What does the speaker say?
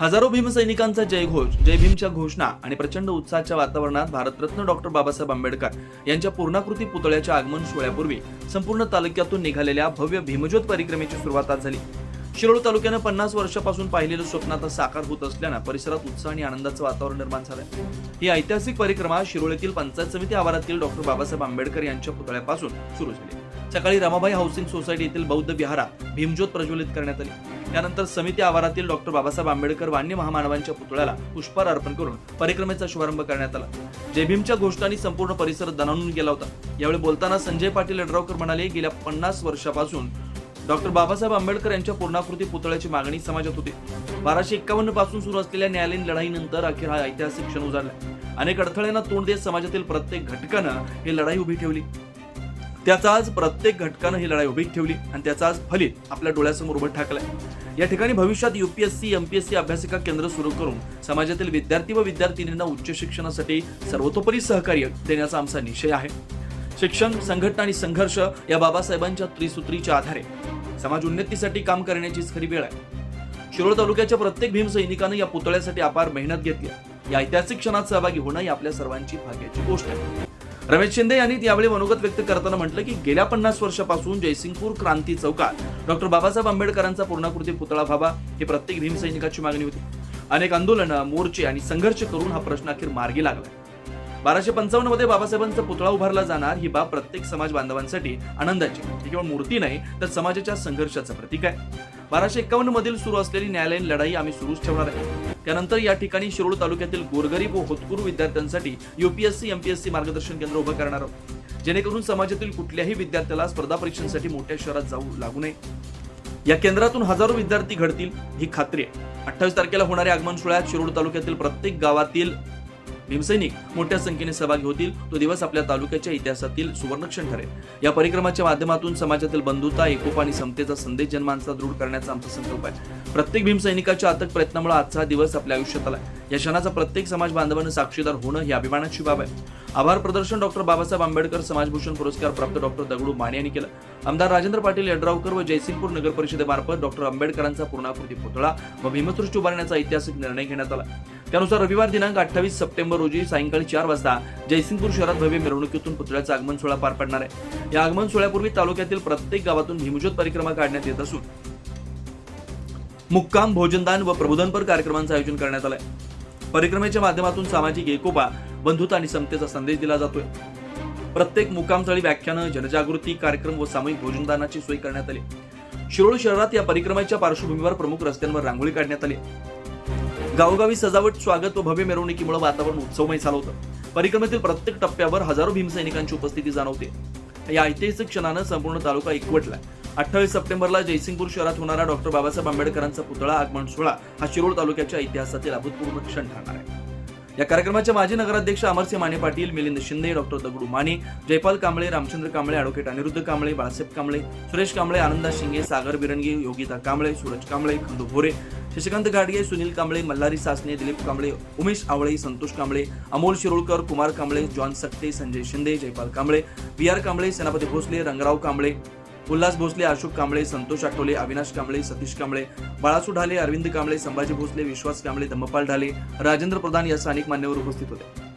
हजारो भीमसैनिकांचा जयघोष जय भीमच्या घोषणा आणि प्रचंड उत्साहाच्या वातावरणात भारतरत्न डॉक्टर बाबासाहेब आंबेडकर यांच्या पूर्णाकृती पुतळ्याच्या आगमन सोहळ्यापूर्वी संपूर्ण तालुक्यातून निघालेल्या भव्य भीमज्योत परिक्रमेची सुरुवात आज झाली. शिरोळ तालुक्यानं पन्नास वर्षापासून पाहिलेलं स्वप्न आता साकार होत असल्यानं परिसरात उत्साह आणि आनंदाचं वातावरण निर्माण झालं ही ऐतिहासिक परिक्रमा शिरोळीतील पंचायत समिती आवारातील डॉक्टर बाबासाहेब आंबेडकर यांच्या पुतळ्यापासून सुरू झाली. सकाळी रमाबाई हाऊसिंग सोसायटी येथील बौद्ध विहारात भीमज्योत प्रज्वलित करण्यात आली. त्यानंतर समिती आवारातील डॉक्टर बाबासाहेब आंबेडकर वान्य महामानवांच्या पुतळ्याला पुष्पहार अर्पण करून परिक्रमेचा शुभारंभ करण्यात आला. जेभीमच्या घोषणांनी संपूर्ण परिसर दणाणून गेला होता. यावेळी बोलताना संजय पाटील यड्रावकर म्हणाले गेल्या पन्नास वर्षापासून डॉक्टर बाबासाहेब आंबेडकर यांच्या पूर्णाकृती पुतळ्याची मागणी समाजात होती. बाराशे एक्कावन्नपासून सुरू असलेल्या न्यायालयीन लढाईनंतर अखेर हा ऐतिहासिक क्षण उजाडला. अनेक अडथळ्यांना तोंड देत समाजातील प्रत्येक घटकानं ही लढाई उभी ठेवली. त्याचा आज प्रत्येक घटकानं ही लढाई उभी ठेवली आणि त्याचा आज फलित आपल्या डोळ्यासमोर उभं ठाकलंय. या ठिकाणी भविष्यात युपीएससी एमपीएससी अभ्यासिका केंद्र सुरू करून समाजातील विद्यार्थी व विद्यार्थिनींना उच्च शिक्षणासाठी सर्वतोपरी सहकार्य देण्याचा आमचा निश्चय आहे. शिक्षण संघटना आणि संघर्ष या बाबासाहेबांच्या त्रिसूत्रीच्या आधारे समाज उन्नतीसाठी काम करण्याचीच खरी वेळ आहे. शिरोळ तालुक्याच्या प्रत्येक भीम सैनिकानं या पुतळ्यासाठी अपार मेहनत घेतली या ऐतिहासिक क्षणात सहभागी होणं ही आपल्या सर्वांची भाग्याची गोष्ट आहे. रमेश शिंदे यांनी यावेळी मनोगत व्यक्त करताना म्हटलं की गेल्या पन्नास वर्षापासून जयसिंगपूर क्रांती चौकात डॉक्टर बाबासाहेब आंबेडकरांचा पूर्णाकृती पुतळा व्हावा ही प्रत्येक भीमसैनिकाची मागणी होती. अनेक आंदोलनं मोर्चे आणि संघर्ष करून हा प्रश्न अखेर मार्गी लागला. बाराशे पंचावन्नमध्ये बाबासाहेबांचा पुतळा उभारला जाणार ही बाब प्रत्येक समाज बांधवांसाठी आनंदाची. ही केवळ मूर्ती नाही तर समाजाच्या संघर्षाचं प्रतीक आहे. बाराशे एक्कावन्न मधील सुरू असलेली न्यायालयीन लढाई आम्ही सुरूच ठेवणार आहे. त्यानंतर या ठिकाणी शिरोळ तालुक्यातील गोरगरीब व होतकुरू विद्यार्थ्यांसाठी युपीएससी एमपीएससी मार्गदर्शन केंद्र उभं करणार आहोत. जेणेकरून समाजातील कुठल्याही विद्यार्थ्याला स्पर्धा परीक्षांसाठी मोठ्या शहरात जाऊ लागू नये. या केंद्रातून हजारो विद्यार्थी घडतील ही खात्री आहे. अठ्ठावीस तारखेला होणाऱ्या आगमन सोहळ्यात शिरोळ तालुक्यातील प्रत्येक गावातील भीमसैनिक मोठ्या संख्येने सहभागी होतील. तो दिवस आपल्या तालुक्याच्या इतिहासातील सुवर्णक्षण ठरेल. या परिक्रमाच्या माध्यमातून समाजातील बंधुता एकोपा आणि समतेचा संदेश जनमानसात दृढ करण्याचा आमचा संकल्प आहे. प्रत्येक भीमसैनिकाच्या अथक प्रयत्नामुळे आजचा दिवस आपल्या आयुष्यात आला या क्षणाचा प्रत्येक समाज बांधवानं साक्षीदार होणं ही अभिमानाची बाब आहे. आभार प्रदर्शन डॉक्टर बाबासाहेब आंबेडकर समाजभूषण पुरस्कार प्राप्त डॉक्टर दगडू माने यांनी केलं. आमदार राजेंद्र पाटील यड्रावकर व जयसिंगपूर नगर परिषदेमार्फत डॉक्टर आंबेडकरांचा पूर्णाकृती पुतळा व भीमसृष्टी उभारण्याचा ऐतिहासिक निर्णय घेण्यात आला. त्यानुसार रविवार दिनांक अठ्ठावीस सप्टेंबर रोजी सायंकाळी चार वाजता जयसिंगपूर शहरात भव्य मिरवणुकीतून पुतळ्याचा आगमन सोहळा पार पडणार आहे. या आगमन सोहळ्यापूर्वी तालुक्यातील प्रत्येक गावातून भीमज्योत परिक्रमा काढण्यात येत असून मुक्काम भोजनदान व प्रबोधनपर कार्यक्रमांचं आयोजन करण्यात आलंय. परिक्रमेच्या माध्यमातून सामाजिक एकोपा बंधुता आणि समतेचा संदेश दिला जातोय. प्रत्येक मुकामस्थळी व्याख्यानं जनजागृती कार्यक्रम व सामूहिक भोजनदानाची सोय करण्यात आली. शिरोळ शहरात या परिक्रमेच्या पार्श्वभूमीवर प्रमुख रस्त्यांवर रांगोळी काढण्यात आली. गावोगावी सजावट स्वागत व भव्य मिरवणुकीमुळे वातावरण उत्सवमय झालं होतं. परिक्रमेतील प्रत्येक टप्प्यावर हजारो भीमसैनिकांची उपस्थिती जाणवते. या ऐतिहासिक क्षणानं संपूर्ण तालुका एकवटला. अठ्ठावीस सप्टेंबरला जयसिंगपूर शहरात होणारा डॉक्टर बाबासाहेब आंबेडकरांचा पुतळा आगमन सोहळा हा शिरोळ तालुक्याच्या इतिहासातील अभूतपूर्व क्षण ठरणार आहे. या कार्यक्रमाच्या माजी नगराध्यक्ष Amarsingh Mane Patil Milind Shinde doctor Dagdu Mane Jaypal Kamble Ramchandra Kamble advocate Aniruddha Kamble Balasaheb Kamble Suresh Kamble Ananda Shinge Sagar Birangi Yogita Kamble Suraj Kamble Khandu Bhore Shashikant Gadge Sunil Kamble Malhari Sasne Dilip Kamble Umesh Awale Santosh Kamble Amol Shirolkar Kumar Kamble John Sakte Sanjay Shinde Jaypal Kamble B R Kamble Senapati Bhosale Rangrao Kamble Ulhas Bhosale Ashok Kamble Santosh Athawale Avinash Kamble Satish Kamble बाळासू Dhale Arvind Kamble Sambhaji Bhosale विश्वास कांबळे धम्मपाल ढाले राजेंद्र प्रधान या स्थानिक मान्यवर उपस्थित होते.